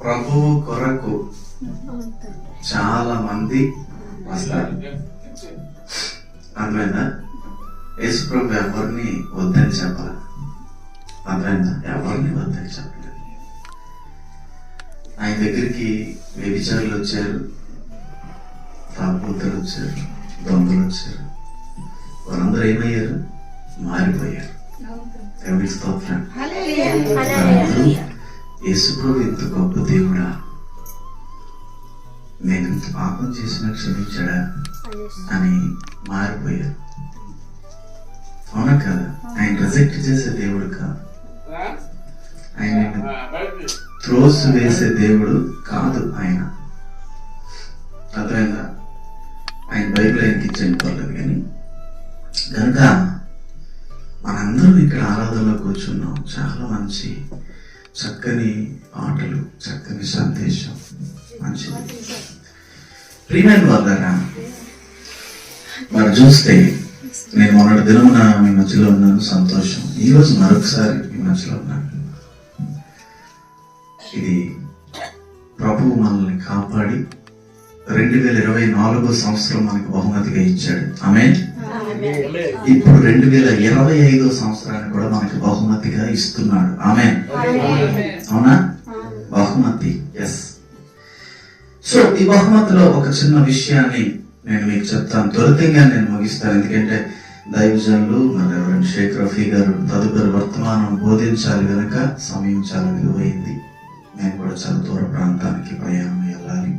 ప్రభువు కొరకు చాలా మంది వస్తారు. అర్థమైందా? యేసు ప్రభు ఎవరిని వద్దని చెప్పాలి. అర్థమైందా? ఎవరిని వద్దని చెప్పలేదు. ఆయన దగ్గరికి వ్యభిచారులు వచ్చారు. తాగుబోతులు వచ్చారు. దొంగలు వచ్చారు. వారందరూ ఏమయ్యారు? మారిపోయారు. ఎవరి స్తోత్రం. యేసుప్రభు ఇంత గొప్ప దేవుడా? నేను ఇంత పాపం చేసిన క్షమించాడా? అని మారిపోయారు అవునా కదా? ఆయన రిజెక్ట్ చేసే దేవుడు కాదు. ఆయన త్రోస్ వేసే దేవుడు కాదు ఆయన. అర్థమైందా ఆయన బైబిల్ ఆయనకి ఇచ్చాను పర్లేదు కానీ కనుక మనందరం ఇక్కడ ఆరాధనలో కూర్చున్నాం. చాలా మంచి చక్కని ఆటలు చక్కని సందేశం. మంచిది. ప్రియమైన వాళ్ళారా మరి చూస్తే నేను మొన్నటి దినమున మీ మధ్యలో ఉన్నాను సంతోషం. ఈరోజు మరొకసారి మీ మధ్యలో ఉన్నాను. ఇది ప్రభువు మనల్ని కాపాడి రెండు వేల ఇరవై నాలుగో సంవత్సరం మనకు బహుమతిగా ఇచ్చాడు. ఆమె ఇప్పుడు రెండు వేల ఇరవై ఐదో సంవత్సరాన్ని కూడా మనకి బహుమతిగా ఇస్తున్నాడు. ఆమె అవునా? బహుమతి. ఎస్ సో ఈ బహుమతిలో ఒక చిన్న విషయాన్ని నేను మీకు చెప్తాను. త్వరితంగా నేను ముగిస్తాను. ఎందుకంటే దైవజనులు మరి ఎవరైనా షేక్ రఫీ గారు తదుపరి వర్తమానం బోధించాలి కనుక సమయం చాలా విలువైంది. నేను కూడా చాలా దూర ప్రాంతానికి ప్రయాణం వెళ్ళాలి.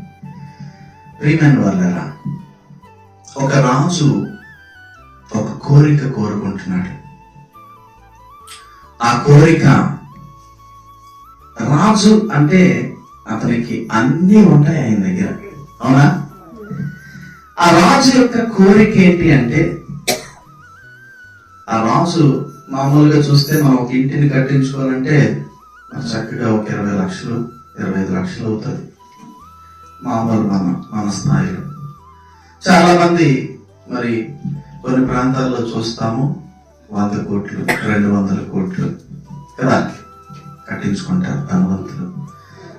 ప్రియమైన వాళ్ళరా ఒక రాజు ఒక కోరిక కోరుకుంటున్నాడు. ఆ కోరిక రాజు అంటే అతనికి అన్నీ ఉంటాయి ఆయన దగ్గర. అవునా? ఆ రాజు యొక్క కోరిక ఏంటి అంటే ఆ రాజు మామూలుగా చూస్తే మనం ఒక ఇంటిని కట్టించుకోవాలంటే చక్కగా ఒక ఇరవై లక్షలు ఇరవై ఐదు లక్షలు అవుతుంది. మామూలు మన మన స్థాయిలో చాలా మంది మరి కొన్ని ప్రాంతాల్లో చూస్తాము వంద కోట్లు రెండు వందల కోట్లు కదా? కట్టించుకుంటారు ధనవంతులు.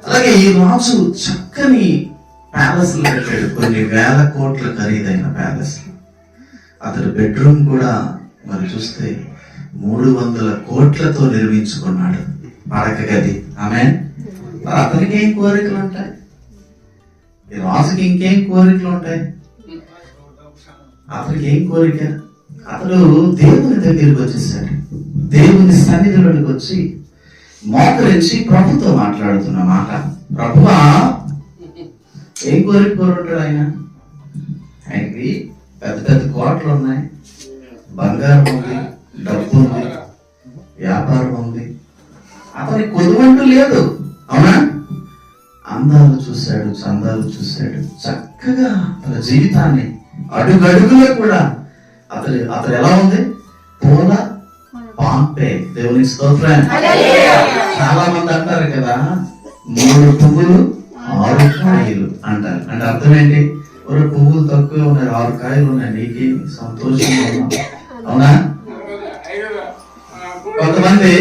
అలాగే ఈ రాజు చక్కని ప్యాలెస్ పెట్టాడు. కొన్ని వేల కోట్ల ఖరీదైన ప్యాలెస్ అతడు బెడ్రూమ్ కూడా మరి చూస్తే మూడు వందల కోట్లతో నిర్మించుకున్నాడు. పడక గది. ఆమె అతనికి ఏం కోరికలు ఉంటాయి? ఈ రాజుకి ఇంకేం కోరికలు ఉంటాయి అతనికి ఏం కోరిక? అతడు దేవుని దగ్గరికి వచ్చేసాడు. దేవుని సన్నిధిలోకి వచ్చి మోకరించి ప్రభుతో మాట్లాడుతున్న మాట. ప్రభువా ఏం కోరిక కోరుంటాడు ఆయన? ఆయనకి పెద్ద పెద్ద కోట్లు ఉన్నాయి బంగారం ఉంది డబ్బు ఉంది వ్యాపారం ఉంది. అతని కొదువంటూ లేదు. అవునా? అందాలు చూశాడు చందాలు చూశాడు. చక్కగా తన జీవితాన్ని అడుగడుగులో కూడా అతని అతను ఎలా ఉంది? పూల పాంపే. దేవుని స్తోత్రం చాలా మంది అంటారు కదా మూడు పువ్వులు ఆరు కాయలు అంటారు. అంటే అర్థం ఏంటి? ఒక పువ్వులు తక్కువ ఉన్నాయి ఆరు కాయలు ఉన్నాయి. నీకేమి సంతోషంగా అవునా? కొంతమంది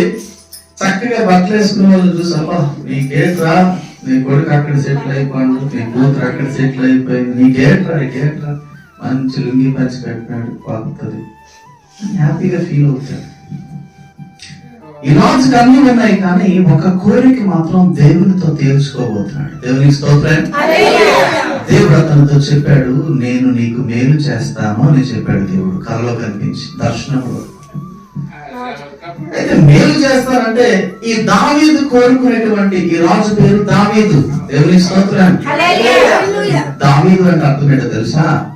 చక్కగా బట్టలు వేసుకునే వాళ్ళు చూసావా నీకేట్రా? నీ కొడుకు అక్కడ సెటిల్ అయిపోయాడు నీ కూతురు అక్కడ సెటిల్ అయిపోయింది నీకేట్రా నీకేట్రా? మంచి లుంగి పంచి పెట్టినాడు కొత్తది హ్యాపీగా ఫీల్ అవుతాడు. ఈ అన్ని ఉన్నాయి కానీ ఒక కోరిక మాత్రం దేవునితో తేల్చుకోబోతున్నాడు. దేవునికి స్తోత్రం. దేవుడు అతనితో చెప్పాడు నేను నీకు మేలు చేస్తాను అని చెప్పాడు దేవుడు. కలలో కనిపించి దర్శనంలో అయితే మేలు చేస్తానంటే ఈ దావీదు కోరుకునేటువంటి ఈ రాజు పేరు దావీదు. దేవుని స్తోత్రం దావీదు అంటే అర్థం ఏంటో తెలుసా?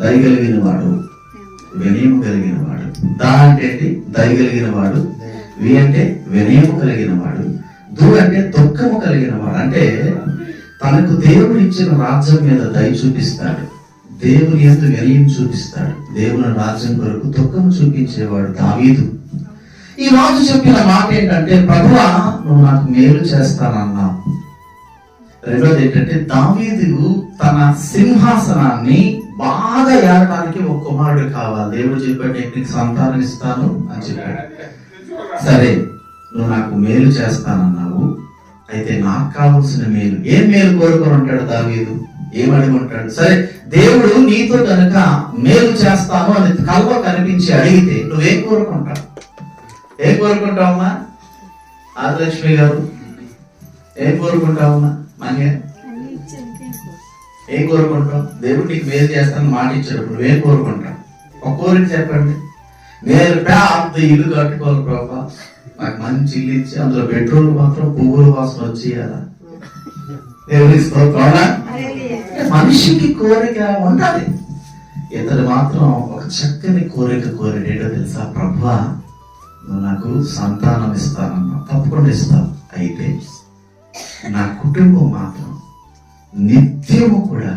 దయగలిగిన వాడు వినయం కలిగిన వాడు. దా అంటే ఏంటి? దయగలిగిన వాడు. వి అంటే వినయము కలిగిన వాడు. దు అంటే దుఃఖము కలిగిన వాడు. అంటే తనకు దేవుడు ఇచ్చిన రాజ్యం మీద దయ చూపిస్తాడు. దేవుని ఎందు వినయం చూపిస్తాడు. దేవుని రాజ్యం కొరకు దుఃఖం చూపించేవాడు దావీదు. ఈ రాజు చెప్పిన మాట ఏంటంటే ప్రభువా నువ్వు నాకు మేలు చేస్తానన్నావు. రెండోది ఏంటంటే దావీదు తన సింహాసనాన్ని బాగా ఏడటానికి ఒక కుమారుడు కావాలి. దేవుడు చెప్పాడు నేను నీకు సంతానం ఇస్తాను అని చెప్పాడు. సరే నువ్వు నాకు మేలు చేస్తానన్నావు. అయితే నాకు కావలసిన మేలు. ఏం మేలు కోరుకొని ఉంటాడు దావీదు? ఏం ఉంటాడు సరే దేవుడు నీతో కనుక మేలు చేస్తాను అని కల్వ కనిపించి అడిగితే నువ్వేం కోరుకుంటావు? ఏం కోరుకుంటావమ్మా? ఆదిలక్ష్మి గారు ఏం కోరుకుంటావమ్మా? మంగే ఏం కోరుకుంటావు? దేవుడు నీకు మేలు చేస్తాను మాట ఇచ్చాడు నువ్వేం కోరుకుంటావు? ఒక కోరిక చెప్పండి. నేను పెద్ద ఇల్లు కట్టుకోవాలి ప్రభా. నాకు మంచి ఇల్లు ఇచ్చి అందులో బెడ్రూమ్ మాత్రం పువ్వుల వాసన వచ్చేయాలా? స్తోత్రం అవునా? మనిషికి కోరిక ఉండాలి. ఇతడు మాత్రం ఒక చక్కని కోరిక కోరిడేటో తెలుసా? ప్రభా నాకు సంతానం ఇస్తానన్నా తప్పకుండా ఇస్తావు అయితే నా కుటుంబం మాత్రం నిత్యము కూడా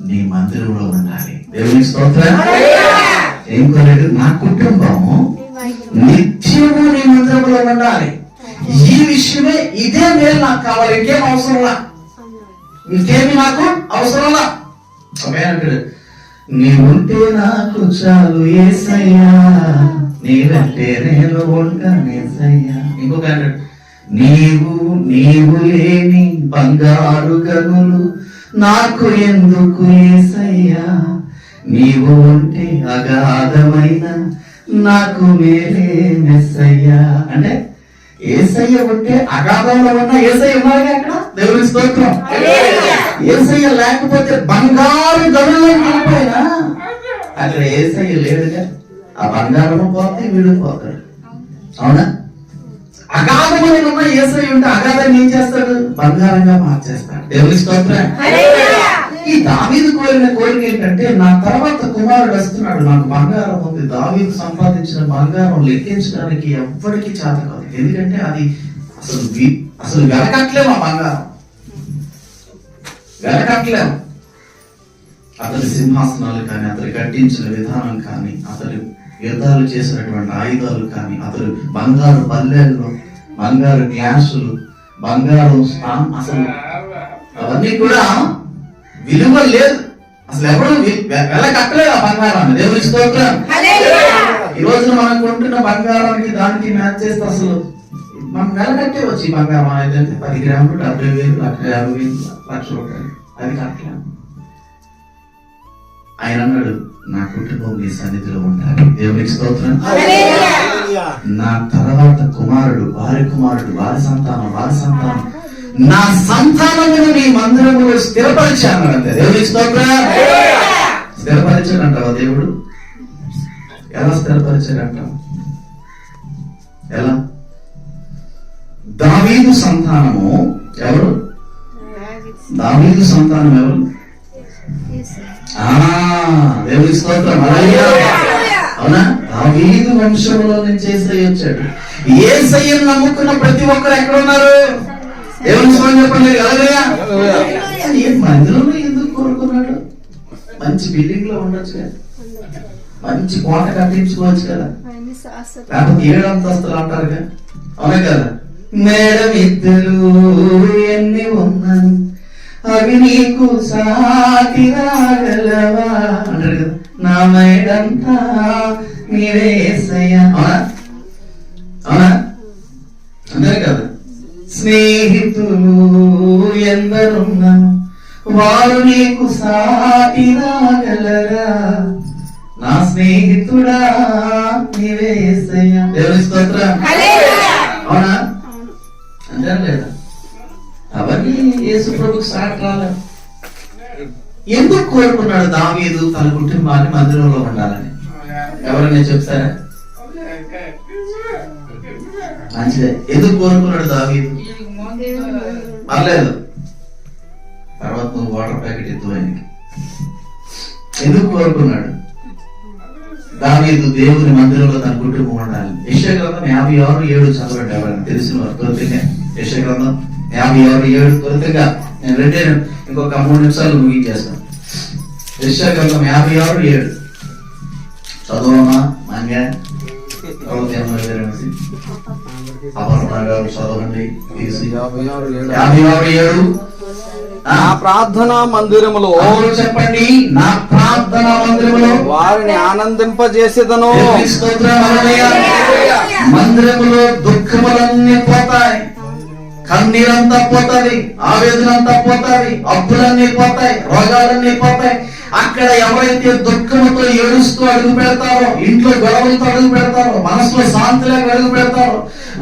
నీ మందిరంలో ఉండాలి. దేవుని స్తోత్రం ఏం కోరాడు నా కుటుంబము నిత్యము నీ మందిరంలో ఉండాలి. ఈ విషయమే ఇదే మేలు నాకు కావాలి. ఇంకేం అవసరంలా ఇంకేమి నాకు అవసరంలా సమయానికి నీ ఉంటే నాకు చాలు ఏసయ్యా. నీవంటే నేను ఉంటానేసయ్యా ఇంకొక అంటాడు నీవు నీవు లేని బంగారు గనులు నాకు ఎందుకు ఏసయ్యా? నీవు ఉంటే అగాధమైన నాకు మేలే మెస్సయ్యా. అంటే ఏసయ్య ఉంటే అగాధంలో ఉన్న ఏసయ్య ఉన్నాడు అక్కడ? దేవుని స్తోత్రం. ఏసయ్య లేకపోతే బంగారు గనులు వెళ్ళిపోయినా అక్కడ ఏసయ్య లేడుగా? ఆ బంగారము పోతే వీడు పోతాడు. అవునా? అగాధంలో ఉన్న ఏసయ్య ఉంటే అగాధం ఏం చేస్తాడు? బంగారంగా మార్చేస్తాడు. దేవుని స్తోత్రం. ఈ దావీదు కోరిన కోరిక ఏంటంటే నా తర్వాత కుమారుడు వస్తున్నాడు నాకు బంగారం ఉంది. దావీదు సంపాదించిన బంగారం లెక్కించడానికి ఎవ్వడికి చేత కాదు. ఎందుకంటే అది అసలు అసలు వెనకట్లేము ఆ బంగారం. వెనకట్లేము. అతని సింహాసనాలు కానీ అతను కట్టించిన విధానం కానీ అతడు యుద్ధాలు చేసినటువంటి ఆయుధాలు కానీ అతడు బంగారు పల్లెల్లో బంగారు గ్లాసులు బంగారు అసలు అవన్నీ కూడా విలువ లేదు. అసలు ఎవరు వి- వె- వెల కట్టలేదు ఆ బంగారాన్ని. దేవుని స్తోత్రం ఈ రోజున మనం కొంటున్న బంగారానికి దానికి మ్యాచ్ చేస్తే అసలు మనం వెల కట్టే వచ్చి బంగారం అయితే పది గ్రాములు డెబ్బై వేలు లక్ష యాభై వేలు లక్ష రూపాయలు. అది కట్టలేము ఆయన అన్నాడు నా కుటుంబం నీ సన్నిధిలో ఉండాలి. దేవునికి స్తోత్రం. నా తర్వాత కుమారుడు వారి కుమారుడు వారి సంతానం వారి సంతానం. నా సంతానమును నీ మందిరములో స్థిరపరిచాను అంతే దేవునికి స్తోత్రం. స్థిరపరిచాడంటావా దేవుడు? ఎలా స్థిరపరిచాడంటావు ఎలా? దావీదు సంతానము ఎవరు? దావీదు సంతానం ఎవరు? దేవుని స్తోత్రం. హల్లెలూయా. అవునా? దావీదు వంశంలో నుంచి ఏసయ్య వచ్చాడు. ఏసయ్యను నమ్ముకున్న ప్రతి ఒక్కరు ఎక్కడ ఉన్నారు దేవుని స్వామి చెప్పండి. మందిరంలో ఎందుకు కోరుకున్నాడు మంచి బిల్డింగ్లో ఉండొచ్చు కదా. మంచి కోట కట్టించుకోవచ్చు కదా. లేకపోతే ఏడు అంతస్తులు అంటారు కదా అవునా కదా? మేడం ఇద్దరు ఎన్ని ఉన్నాను అవి నీకు సాటి రాగలవా అంటారు. కదా నా మేడంతా నీవే యేసయ్యా. అవునా? అవునా? అంటారు కదా. స్నేహితులు ఎందరున్నాను వారు నీకు సాటి రాగలరా నా స్నేహితుడా నీవే యేసయ్యా. దేవుని స్తోత్రం. అవునా? అంటారు లేదా? అవన్నీ యేసు ప్రభుకి సాటి రాలేదు ఎందుకు కోరుకున్నాడు దావీదు తన కుటుంబాన్ని మందిరంలో ఉండాలని? ఎవరైనా చెప్తారా? మంచిదే. ఎందుకు కోరుకున్నాడు దావీదు? పర్లేదు. తర్వాత నువ్వు వాటర్ ప్యాకెట్ ఎత్తు ఆయనకి. ఎందుకు కోరుకున్నాడు? దావీదు దేవుని మందిరంలో తన కుటుంబం ఉండాలి యశగ్రంథం యాభై ఆరు ఏడు చదవండి ఎవరైనా తెలిసిన వారు యశగ్రంథం యాభై ఆరు ఏడు త్వరితంగా నేను రెండే ఇంకొక మూడు నిమిషాలు ముగించేస్తాను యెషయా గ్రంథం యాభై ఆరు ఏడు. చదవమా యాభై. యాభై నా ప్రార్థనా మందిరములో అందరూ చెప్పండి నా ప్రార్థన మందిరములో వారిని ఆనందింపజేసేదను. మందిరములో దుఃఖములన్నీ పోతాయి. కన్నీరంతా పోతుంది ఆవేదన అంతా పోతుంది అప్పులన్నీ పోతాయి రోగాలన్నీ పోతాయి. అక్కడ ఎవరైతే దుఃఖంతో ఏడుస్తూ అడుగు పెడతారో ఇంట్లో గొడవలతో అడుగు పెడతారో మనసులో శాంతి లేక అడుగు పెడతారో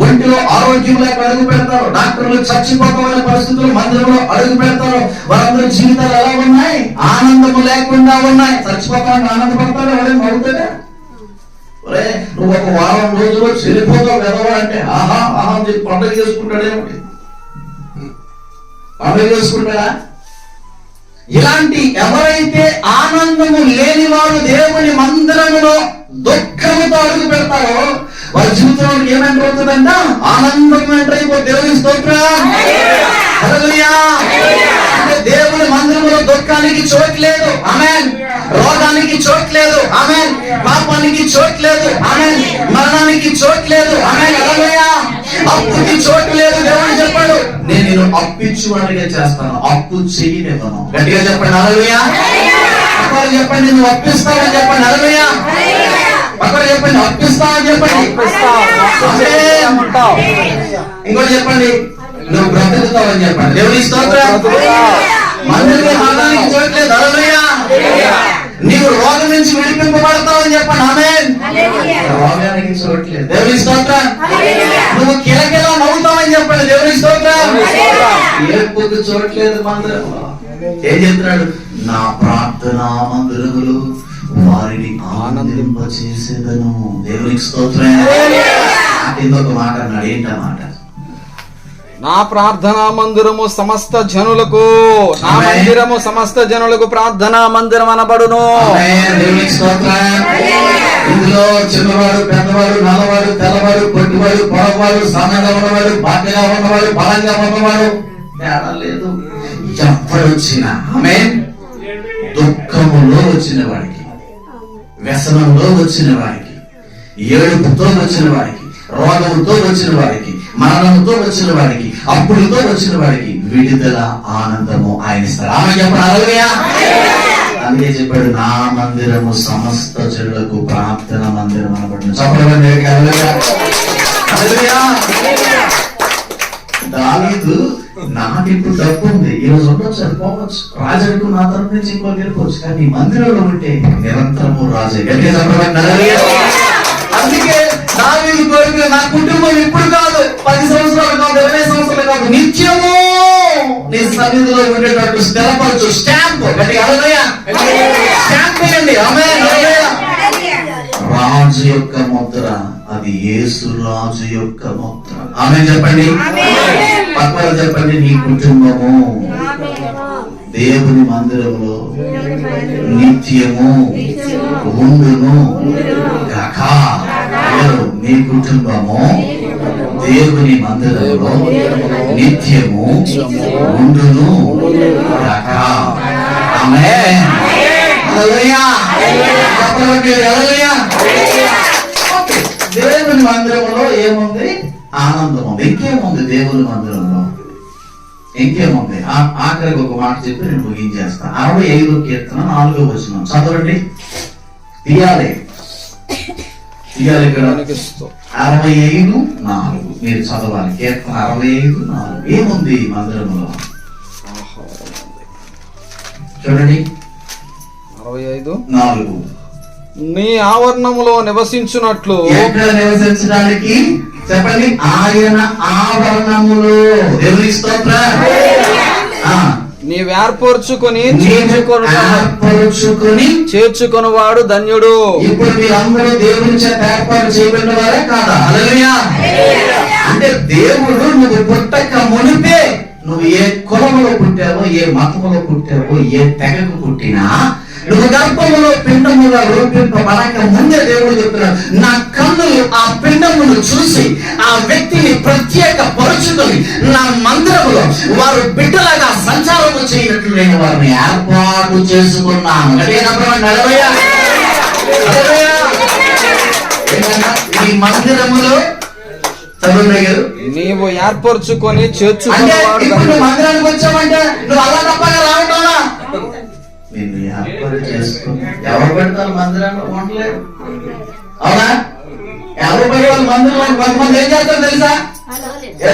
ఒంటిలో ఆరోగ్యం లేక అడుగు పెడతారో డాక్టర్లు చచ్చిపోతామనే పరిస్థితులు మందిరంలో అడుగు పెడతారు వారందరి జీవితాలు ఎలా ఉన్నాయి? ఆనందము లేకుండా ఉన్నాయి. చచ్చిపోతామని ఆనందపడతారు ఎవరైనా అవుతాడా నువ్వు ఒక వారం రోజుల్లో చెల్లిపోతావు వెదవా అంటే ఆహా ఆహా అని చెప్పి పండుగ చేసుకుంటాడేమిటి అర్థం చేసుకుంటారా ఇలాంటి ఎవరైతే ఆనందము లేని వారు దేవుని మందిరములో దుఃఖముతో అడుగు పెడతారో వారి జీవితంలో ఏమంటారు ఆనందం ఎంటర్ దేవుని అంటే దేవుని మందిరంలో దుఃఖానికి చోట్లేదు ఆమె రోగానికి చోట్లేదు ఆమె పాపానికి చోట్లేదు ఆమె మరణానికి చోట్లేదు ఆమె హల్లెలూయా. అప్పుకి చోటు లేదు దేవుడు చెప్పాడు. నేను నేను అప్పిచ్చు వాడిగా చేస్తాను. అప్పు చేయనివ్వను గట్టిగా చెప్పండి అలలుయా పక్కన చెప్పండి నువ్వు అప్పిస్తావని చెప్పండి అలలుయా పక్కన చెప్పండి అప్పిస్తావని చెప్పండి. ఇంకోటి చెప్పండి నువ్వు బ్రతుకుతావని చెప్పండి. దేవుని స్తోత్రం. మందిరికి మరణానికి చోట్లేదు అలలుయా నీవు రోగం నుంచి విడిపింపబడతావని చెప్పండి ఆమేన్. రోగానికి చోట్లేదు దేవుని స్తోత్రం. నువ్వు కిలకిల నవ్వుతావని చెప్పండి. దేవుని స్తోత్రం. ఏపుకు చోట్లేదు మందిరంలో ఏం చెప్తున్నాడు? నా ప్రార్థన మందిరములు వారిని ఆనందింప చేసేదను దేవునికి స్తోత్రం. ఇంకొక మాట అన్నాడు. ఏంటన్నమాట నా ప్రార్థనా మందిరము సమస్త జనులకు నా. మందిరము సమస్త జనులకు ప్రార్థనా మందిరం అనబడును. ఆమేన్. దేవునికి స్తోత్రం. ఇందులో చిన్నవాడు పెద్దవాడు నల్లవాడు తెల్లవాడు పొట్టివాడు పొడవాడు సన్నగా ఉన్నవాడు బాధ్యగా ఉన్నవాడు బలంగా ఉన్నవాడు. తేడా లేదు. ఎప్పుడొచ్చిన ఆమె దుఃఖములో వచ్చిన వాడికి వ్యసనంలో వచ్చిన వాడికి ఏడుపుతో వచ్చిన వాడికి రోగంతో వచ్చిన వాడికి మరణంతో వచ్చిన వాడికి అప్పులతో వచ్చిన వాడికి విడుదల ఆనందము ఆయన ఇస్తారు. ఆమె అందుకే చెప్పాడు నా మందిరము సమస్త జనులకు ప్రార్థన మందిరం అనబడిన దావీదు నాకు ఇప్పుడు డబ్బు ఉంది ఈ రోజు ఉండొచ్చు అది పోవచ్చు. రాజుకు నా తరపు నుంచి ఇంకో వెళ్ళిపోవచ్చు. కానీ మందిరంలో ఉంటే నిరంతరము రాజే. అందుకే దావీదు స్థిరపరచు స్టాంప్. స్టాంప్ వేయండి. రాజు యొక్క ముద్ర అది యేసు రాజు యొక్క ముద్ర ఆమె చెప్పండి పక్కన చెప్పండి నీ కుటుంబము దేవుని మందిరంలో నిత్యము ఉండును ఎవరు? నీ కుటుంబము దేవుని మందిరంలో నిత్యము ఉండును. దేవుని మందిరంలో ఏముంది? ఆనందం ఉంది ఇంకేముంది దేవుని మందిరంలో? ఇంకేముంది? ఆఖరికి ఒక మాట చెప్పి నేను ముగించేస్తాను అరవై ఐదు కీర్తన నాలుగో వచ్చిన చదవండి. తీయాలి. తీయాలి ఇక్కడ. అరవై ఐదు నాలుగు. మీరు చదవాలి. కీర్తన అరవై ఐదు నాలుగు. ఏముంది మందిరంలో? చూడండి. అరవై ఐదు నాలుగు. నీ ఆవరణములో నివసించున్నట్లు ఎక్కడ నివసించడానికి? చెప్పండి. ఆయన ఆవరణములో. దేవుని స్తోత్రం. ఆ, నీవు ఏర్పరచుకొని నీవు చేర్చుకొను ఏర్పరుచుకొని చేర్చుకొనువాడు ధన్యుడు. ఇప్పుడు మీరందరూ దేవుని చేత ఏర్పాటు చేయబడిన వారే కాదా హల్లెలూయా. అంటే దేవుడు నువ్వు పుట్టక మునిపే నువ్వు ఏ కులములో పుట్టావో ఏ మతములో పుట్టావో ఏ తెగకు పుట్టినా నువ్వు గర్భములో పిండముగా రూపింపబడక ముందే దేవుడు చెప్తున్నాడు. నా కన్నులు ఆ పిండమును చూసి ఆ వ్యక్తిని ప్రత్యేక పరుచుకొని నా మందిరములో వారు బిడ్డలాగా సంచారము చేయనట్లు నేను వారిని ఏర్పాటు చేసుకున్నాను? ఈ మందిరములో చదువు నీవు ఏర్పరచుకొని ధన్యుడు. మందిరానికి వచ్చావంటే నువ్వు అలా తప్పగా రావటంలా నిన్ను ఏర్పాటు చేసుకుని ఎవరు పెడతారు మందిరాన్ని? వంటలేదు అవునా? ఎవరు పెడతారు మందిరంలో కొంతమంది ఏం చేస్తారు తెలుసా?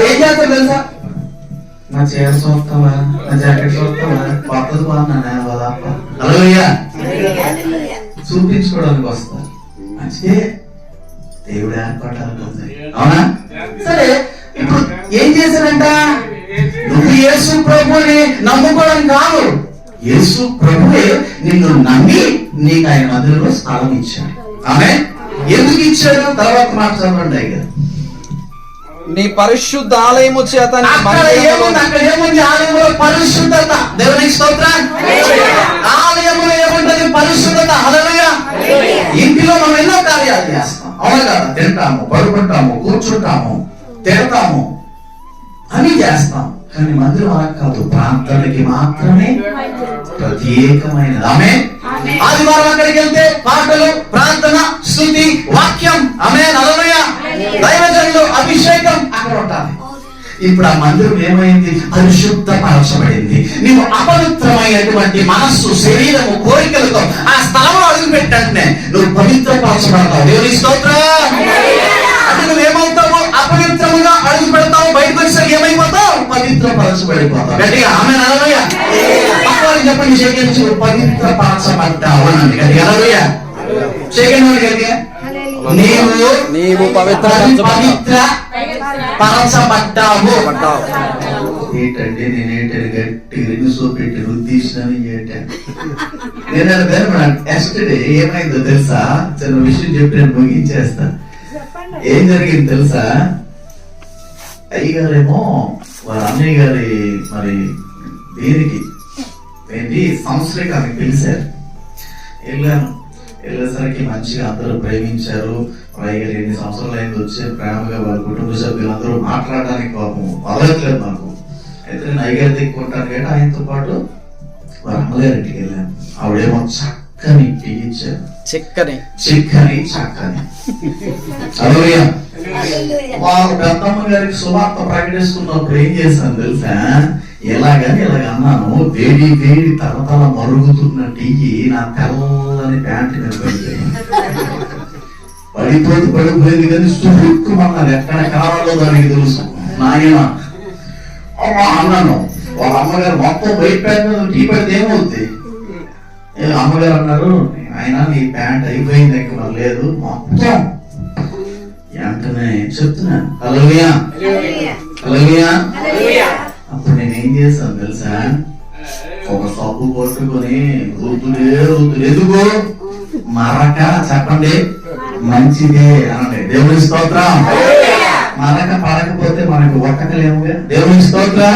ఏం చేస్తారు తెలుసా? నా చీర చూస్తావా? నా జాకెట్ చూస్తావా? కొత్తది బాగున్నా వాళ్ళప్ప అలవయ్యా చూపించుకోవడానికి వస్తా మంచిదే దేవుడు ఏర్పడాలి అవునా? సరే ఇప్పుడు ఏం చేశారంట? నువ్వు యేసు ప్రభుని నమ్ముకోవడం కాదు. యేసు ప్రభువే నిన్ను నమ్మి నీకు ఆయన మధ్యలో స్థలం ఇచ్చాడు. ఆమె ఎందుకు ఇచ్చాడు? తర్వాత మాట చదవండి అయ్యారు నీ పరిశుద్ధ ఆలయము చేత ఏముంది? అక్కడ ఏముంది? ఆలయంలో పరిశుద్ధత. దేవునికి స్తోత్రం. ఆలయంలో ఏముంటది? పరిశుద్ధత. హల్లెలూయా. ఇంటిలో మనం ఎన్నో కార్యాలు చేస్తాం. అవునా కదా? తింటాము పడుకుంటాము కూర్చుంటాము తిడతాము. అన్ని చేస్తాం. కానీ మందిరం అలా కాదు ప్రాంతానికి మాత్రమే ప్రత్యేకమైనది. ఆమె ఆదివారం అక్కడికి వెళ్తే పాటలు ప్రార్థన స్థుతి వాక్యం ఆమె నలభయ దైవజనులు అభిషేకం అక్కడ ఉండాలి. ఇప్పుడు ఆ మందిరం ఏమైంది? పరిశుద్ధపరచబడింది నీవు అపవిత్రమైనటువంటి మనస్సు శరీరము కోరికలతో ఆ స్థలంలో అడుగు పెట్టంటే నువ్వు పవిత్రపరచబడతావు. దేవుని స్తోత్రం. అంటే నువ్వు ఏమవుతావు అపవిత్రముగా ఏమైపోతావు పవిత్రపరచబడిపోతావు గట్టిగా ఆమె పక్కవారికి చెప్పండి సేకరించి పవిత్రపరచబడ్డావు అనండి గట్టిగా గట్టిగా. నీవు నీవు పవిత్ర పవిత్ర పరచబడ్డావు. ఏంటంటే నేను ఏంటంటే గట్టి రింగు చూపెట్టి రుద్దీసినాను ఏంటంటే నేను అదే ఎస్టర్డే ఏమైందో తెలుసా? చిన్న విషయం చెప్పి నేను ముగించేస్తా. ఏం జరిగింది తెలుసా? అయ్యగారేమో అన్నయ్య గారి మరి దీనికి ఏంటి? సంవత్సరికానికి పిలిచారు. వెళ్ళాను. వెళ్ళేసరికి మంచిగా అందరూ ప్రేమించారు. పైగా ఎన్ని సంవత్సరాలు అయింది వచ్చే ప్రేమగా వాళ్ళ కుటుంబ సభ్యులందరూ మాట్లాడడానికి పాపం వదలట్లేదు నాకు అయితే నేను అయ్యగారి ఉంటాను కాబట్టి ఆయనతో పాటు వాళ్ళ అమ్మగారింటికి వెళ్ళాను. ఆవిడేమో చక్కని టీ ఇచ్చారు. చిక్కని. చిక్కని చక్కని. వారు పెద్దమ్మ గారికి సువార్త ప్రకటిస్తున్నప్పుడు ఏం చేశాను తెలుసా? ఎలాగని ఇలాగ అన్నాను వేడి వేడి తరతల మరుగుతున్న టీ నా తెల్లని ప్యాంట్ మీద పడిపోయింది పడిపోతే పడిపోయింది కానీ సురుక్కుమన్నారు ఎక్కడ కావాలో దానికి తెలుసు. నాయన అన్నాను. వాళ్ళ అమ్మగారు మొత్తం వైట్ ప్యాంట్ టీ పడితే ఏమవుద్ది? ఏ అమ్మగారు అన్నారు ఆయన నీ ప్యాంట్ అయిపోయింది ఇంకా లేదు మొత్తం వెంటనే చెప్తున్నాను అలవియా అలవియా అప్పుడు నేను ఏం చేశాను తెలుసా? ఒక సబ్బు కొట్టుకొని రుద్దులే రుద్దులు. ఎందుకు? మరక చెప్పండి. మంచిదే అనండి దేవుని స్తోత్రం. మరక పడకపోతే మనకు ఒక్కకలేముగా దేవుని స్తోత్రం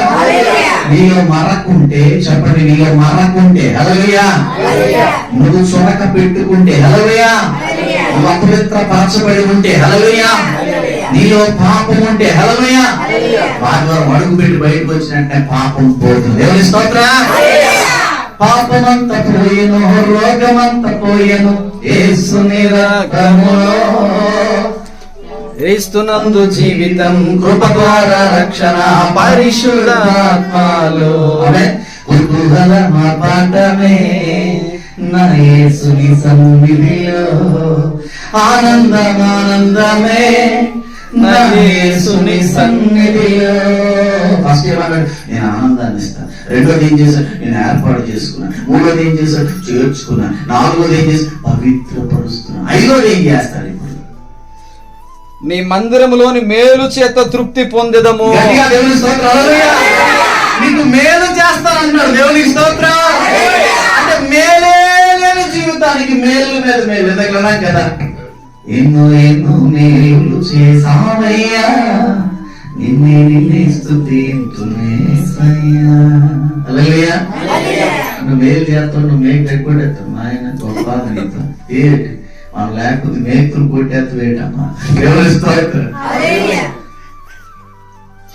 నీలో మరకుంటే చెప్పండి నీలో మరకుంటే హలలుయా నువ్వు చొరక పెట్టుకుంటే హలలుయా నువ్వు అపవిత్ర పరచబడి ఉంటే హలలుయా నీలో పాపం ఉంటే హలలుయా వారి వారు అడుగు పెట్టి బయటకు వచ్చినట్టే పాపం పోతుంది దేవుని స్తోత్ర. పాపమంత పోయెను రోగమంత పోయెను రక్తములో. క్రీస్తునందు జీవితం కృప ద్వారా రక్షణ పరిశుద్ధాత్మలో. కుతూహల పాఠమే నా యేసుని సన్నిధిలో. ఆనందం ఆనందమే నా యేసుని సన్నిధిలో. ఫస్ట్ ఏమన్నాడు నేను ఆనందాన్ని ఇస్తాను. రెండోది ఏం చేశాడు? నేను ఏర్పాటు చేసుకున్నాను. మూడోది ఏం చేశాడు? చేర్చుకున్నాను. నాలుగోది ఏం చేశాడు? పవిత్రపరుస్తున్నాను. ఐదోది ఏం చేస్తాడు నీ మందిరములోని మేలు చేత తృప్తి పొందెదము. గట్టిగా దేవుని స్తోత్రం. హల్లెలూయా. నీకు మేలు చేస్తానంటున్నాడు దేవునికి స్తోత్రం. అంటే మేలే లేని జీవితానికి మేలు మీద మేలు ఎదగలనా కదా. ఎన్నో ఎన్నో మేలు చేసావయ్యా నిన్నే నిన్నే స్తుతింతునేసయ్యా హల్లెలూయా. నువ్వు మేలు చేస్తావు నువ్వు మేలు పెట్టుకోడేస్తావు ఆయన గొప్ప నీతో ఏంటి మనం లేకపోతే మేకులు స్తోత్రం.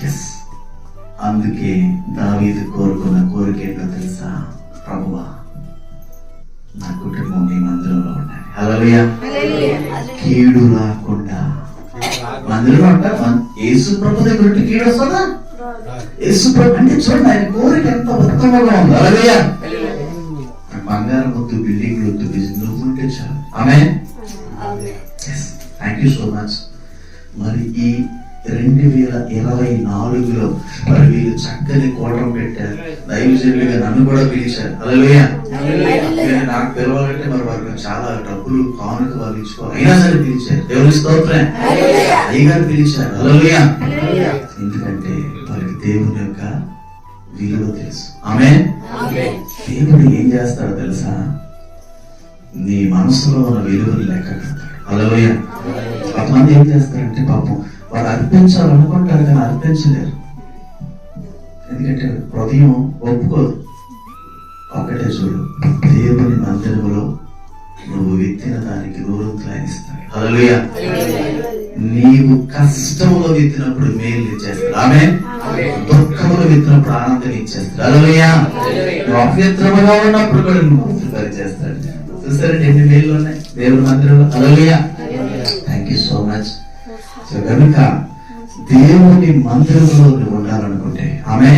ఎస్ అందుకే దావీదు కోరుకున్న కోరిక ఏంటో తెలుసా? ప్రభువా నా కుటుంబం నీ మందిరంలో ఉండాలి. హల్లెలూయా. కీడు రాకుండా. మందిరంలో ఉంటా? యేసు ప్రభు దగ్గర కీడు వస్తుందా? యేసు ప్రభు అంటే చూడండి ఆయన కోరిక ఎంత ఉత్తమంగా ఉంది. హల్లెలూయా. బంగారం వద్దు బిల్డింగ్ వద్దు బిజినెస్ ఉంటే చాలు. ఆమె థ్యాంక్ యూ సో మచ్ మరి ఈ రెండు వేల ఇరవై నాలుగులో మరి వీళ్ళు చక్కని కోటం పెట్టారు. దైవజనులుగా నన్ను కూడా పిలిచారు. అలలోయ నాకు పిలవాలంటే మరి వారికి చాలా డబ్బులు కానుక వాళ్ళు ఇచ్చుకో అయినా సరే పిలిచారు. దేవుని స్తోత్రం. అయ్యగారు పిలిచారు. అలలోయ ఎందుకంటే వారికి దేవుని యొక్క విలువ తెలుసు. ఆమె దేవుడు ఏం చేస్తాడో తెలుసా? నీ మనసులో ఉన్న విలువలు లెక్క అలలోయ. కొంతమంది ఏం చేస్తారంటే పాపం వాళ్ళు అర్పించాలనుకుంటారు కానీ అర్పించలేరు. ఎందుకంటే హృదయం ఒప్పుకోదు. ఒకటే చూడు దేవుని మందిరములో నువ్వు విత్తిన దానికి ఇస్తాడు హల్లెలూయ నీవు కష్టములో విత్తినప్పుడు మేలు ఇచ్చేస్తాడు ఆమె దుఃఖములో విత్తినప్పుడు ఆనందం ఇచ్చేస్తాడు హల్లెలూయ నువ్వు అపవిత్రముగా ఉన్నప్పుడు కూడా నువ్వు పవిత్రపరి చూస్తారంటే ఎన్ని మేలు ఉన్నాయి? దేవుని మందిరంలో. Hallelujah thank you so much so కనుక దేవుని మందిరంలో నువ్వు ఉండాలనుకుంటే ఆమె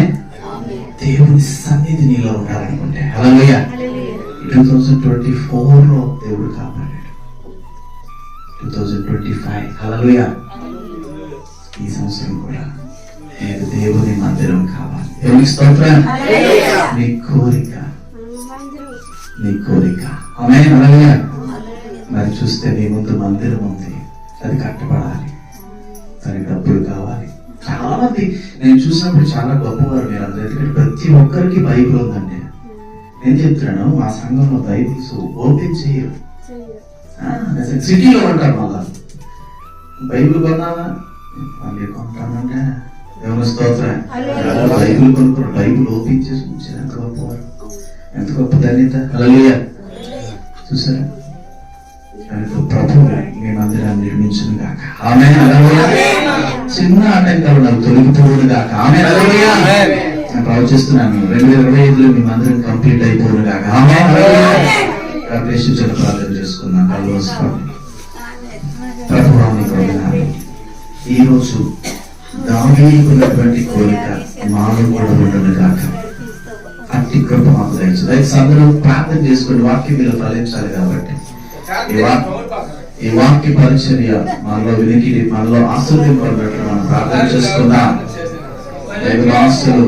దేవుని సన్నిధి నీలో ఉండాలనుకుంటే హల్లెలూయ టూ థౌజండ్ ట్వంటీ ఫోర్లో దేవుడు కాపాడాడు. Two thousand twenty five hallelujah ఈ సంవత్సరం కూడా నేను దేవుని మందిరం కావాలి. దేవునికి స్తోత్రం. నీ కోరిక. నీ కోరిక. ఆమె మరి చూస్తే నీ ముందు మందిరం ఉంది. అది కట్టబడాలి. దానికి డబ్బులు కావాలి. చాలా మంది నేను చూసినప్పుడు చాలా గొప్పవారు మీరు అందరూ ఎందుకంటే ప్రతి ఒక్కరికి బైబిల్ ఉందండి. నేను చెప్తున్నాను మా సంఘంలో బైబిల్స్ ఓపెన్ చేయరు. సిటీలో ఉంటారు మళ్ళా. బైబిల్ కొన్నావా మళ్ళీ కొంటానంటే దేవుని స్తోత్రం. బైబిల్ కొనుక్కున్నారు బైబిల్ ఓపెన్ చేసి ఎంత గొప్పవారు. ఎంత గొప్ప ధన్యత. హల్లెలూయా. చూసారా? కనుక ప్రభు మీ మందిరాన్ని నిర్మించును గాక. ఆమె చిన్న ఆటంకాలు నాకు తొలగిపోవును గాక. ఆమె నేను ప్రవచిస్తున్నాను. రెండు వేల ఇరవై ఐదులో మీ మందిరం కంప్లీట్ అయిపోవును గాక. ఆమె ప్రార్థన మూసుకోండి. ప్రభువాన్ని కోరినాను ఈ రోజు దావీకున్నటువంటి కోరిక మాలో కూడా ఉండను గాక. అట్టి కృప మాకు దయచేది దయచేసి ప్రార్థన చేసుకుని వాక్యం మీరు ఫలించాలి కాబట్టి. ఈ వాక్య పరిచర్య మనలో వినికిడి మనలో ఆశ్రదింపబడినట్లు మనం ప్రార్థన చేసుకుందాం. దైవ ఆస్తులు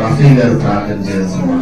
రఫీ గారు ప్రార్థన చేస్తున్నాం